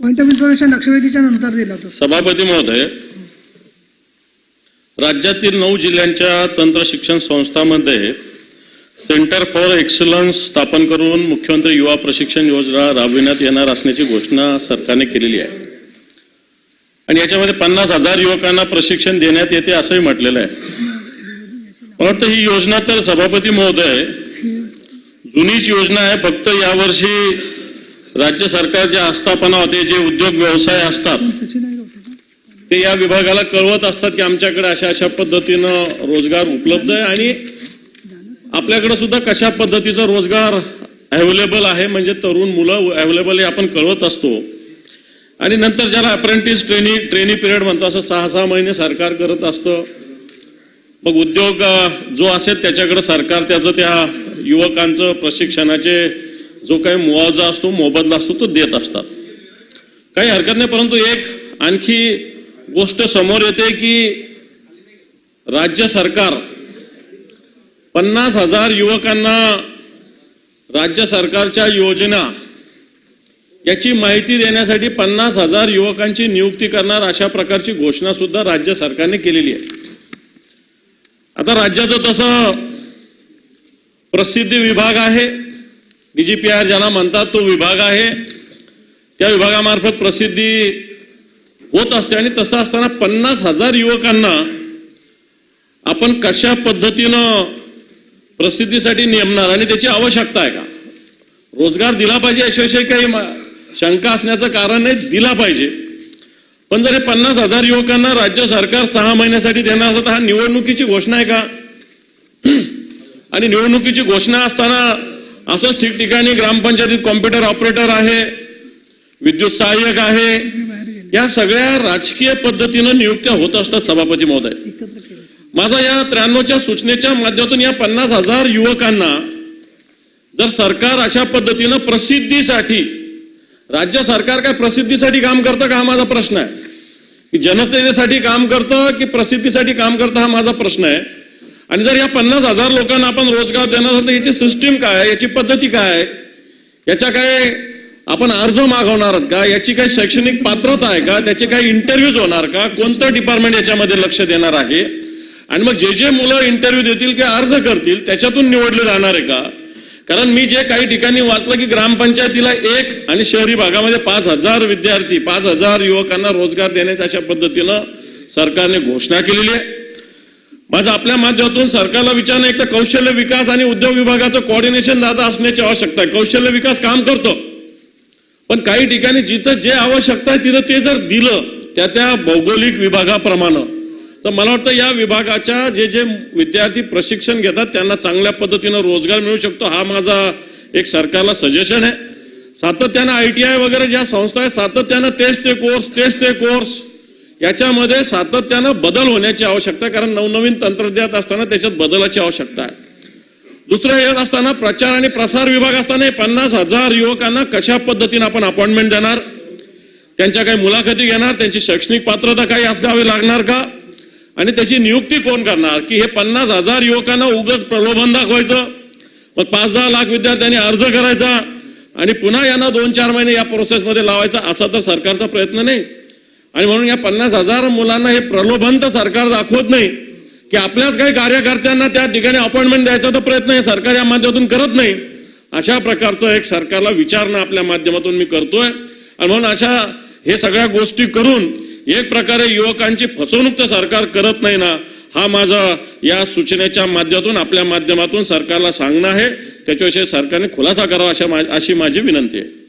Point of information लक्षवेधीच्या नंतर दिला तो. सभापती महोदय राज्यातील नऊ जिल्ह्यांच्या तंत्र शिक्षण संस्थांमध्ये सेंटर फॉर एक्सलन्स स्थापन करून मुख्यमंत्री युवा प्रशिक्षण योजना राबविण्यात येणार असण्याची घोषणा सरकारने केलेली आहे. आणि याच्यामध्ये पन्नास हजार युवकांना प्रशिक्षण देण्यात येते असंही म्हटलेलं आहे. मला वाटतं ही योजना तर सभापती महोदय जुनीच योजना आहे. फक्त यावर्षी राज्य सरकारच्या आस्थापना होते जे उद्योग व्यवसाय असतात ते या विभागाला कळवत असतात की आमच्याकडे अशा अशा पद्धतीनं रोजगार उपलब्ध आहे आणि आपल्याकडे सुद्धा कशा पद्धतीचा रोजगार अवेलेबल आहे म्हणजे तरुण मुलं अवेलेबल आहे आपण कळवत असतो. आणि नंतर ज्याला अप्रेंटिस ट्रेनी ट्रेनी पिरियड म्हणतो असं सहा सहा महिने सरकार करत असतं. मग उद्योग जो असेल त्याच्याकडे सरकार त्याचं त्या युवकांचं प्रशिक्षणाचे जो काही मुआवजा असतो मोबदला असतो तो देत असतात. काही हरकत नाही परंतु एक आणखी गोष्ट समोर येते की राज्य सरकार पन्नास हजार युवकांना राज्य सरकारच्या योजना याची माहिती देण्यासाठी पन्नास हजार युवकांची नियुक्ती करणार अशा प्रकारची घोषणा सुद्धा राज्य सरकारने केलेली आहे. आता राज्याचं तसं प्रसिद्धी विभाग आहे. डीजीपीआर ज्याला म्हणतात तो विभाग आहे त्या विभागामार्फत प्रसिद्धी होत असते आणि तसं असताना पन्नास हजार युवकांना आपण कशा पद्धतीनं प्रसिद्धीसाठी नेमणार आणि त्याची आवश्यकता आहे का? रोजगार दिला पाहिजे याशिवाय काही शंका असण्याचं कारण नाही दिला पाहिजे. पण जर हे पन्नास हजार युवकांना राज्य सरकार सहा महिन्यासाठी देणार असं तर हा निवडणुकीची घोषणा आहे का? आणि निवडणुकीची घोषणा असताना असंच ठिकठिकाणी ग्रामपंचायतीत कॉम्प्युटर ऑपरेटर आहे विद्युत सहाय्यक आहे. या सगळ्या राजकीय पद्धतीनं नियुक्त्या होत असतात सभापती महोदय. माझा या त्र्याण्णवच्या सूचनेच्या माध्यमातून या पन्नास हजार युवकांना जर सरकार अशा पद्धतीनं प्रसिद्धीसाठी राज्य सरकार काय प्रसिद्धीसाठी काम करतं का हा माझा प्रश्न आहे? की जनतेसाठी काम करतं की प्रसिद्धीसाठी काम करतं हा माझा प्रश्न आहे? आणि जर या पन्नास हजार लोकांना आपण रोजगार देणार असेल तर याची सिस्टीम काय आहे? याची पद्धती काय आहे? याच्या काय आपण अर्ज मागवणार आहात का? याची काही शैक्षणिक पात्रता आहे का? त्याचे काही इंटरव्ह्यूज होणार का? कोणतं डिपार्टमेंट याच्यामध्ये लक्ष देणार आहे? आणि मग जे जे मुलं इंटरव्ह्यू देतील किंवा अर्ज करतील त्याच्यातून निवडले जाणार आहे का? कारण मी जे काही ठिकाणी वाचलं की ग्रामपंचायतीला एक आणि शहरी भागामध्ये पाच हजार विद्यार्थी पाच हजार युवकांना रोजगार देण्याच्या अशा पद्धतीनं सरकारने घोषणा केलेली आहे. माझं आपल्या माध्यमातून सरकारला विचारणं एक तर कौशल्य विकास आणि उद्योग विभागाचं कोऑर्डिनेशन दादा असण्याची आवश्यकता आहे. कौशल्य विकास काम करतो. पण काही ठिकाणी जिथं जे आवश्यकता आहे तिथं ते जर दिलं त्या त्या भौगोलिक विभागाप्रमाणे. तर मला वाटतं या विभागाच्या जे जे विद्यार्थी प्रशिक्षण घेतात त्यांना चांगल्या पद्धतीनं रोजगार मिळू शकतो. हा माझा एक सरकारला सजेशन आहे. सातत्यानं आय टी आय वगैरे ज्या संस्था आहेत सातत्यानं तेच ते कोर्स तेच ते कोर्स याच्यामध्ये सातत्यानं बदल होण्याची आवश्यकता कारण नवनवीन तंत्रज्ञात असताना त्याच्यात बदलाची आवश्यकता आहे. दुसरं येत असताना प्रचार आणि प्रसार विभाग असताना पन्नास हजार युवकांना कशा पद्धतीने आपण अपॉइंटमेंट देणार? त्यांच्या काही मुलाखती घेणार? त्यांची शैक्षणिक पात्रता काही असावी लागणार का? आणि त्याची नियुक्ती कोण करणार? की हे पन्नास हजार युवकांना उगच प्रलोभन दाखवायचं? मग पाच दहा लाख विद्यार्थ्यांनी अर्ज करायचा आणि पुन्हा यांना दोन चार महिने या प्रोसेसमध्ये लावायचा असा तर सरकारचा प्रयत्न नाही. आणि म्हणून या पन्नास हजार मुलांना हे प्रलोभन तर सरकार दाखवत नाही की आपल्याच काही कार्यकर्त्यांना त्या ठिकाणी अपॉइंटमेंट द्यायचा तर प्रयत्न हे सरकार या माध्यमातून करत नाही. अशा प्रकारचं एक सरकारला विचारणं आपल्या माध्यमातून मी करतोय. आणि म्हणून अशा हे सगळ्या गोष्टी करून एक प्रकारे युवकांची फसवणूक तर सरकार करत नाही ना हा माझा या सूचनेच्या माध्यमातून आपल्या माध्यमातून सरकारला सांगणं आहे. त्याच्याविषयी सरकारने खुलासा करावा अशा मा- अशी माझी विनंती आहे.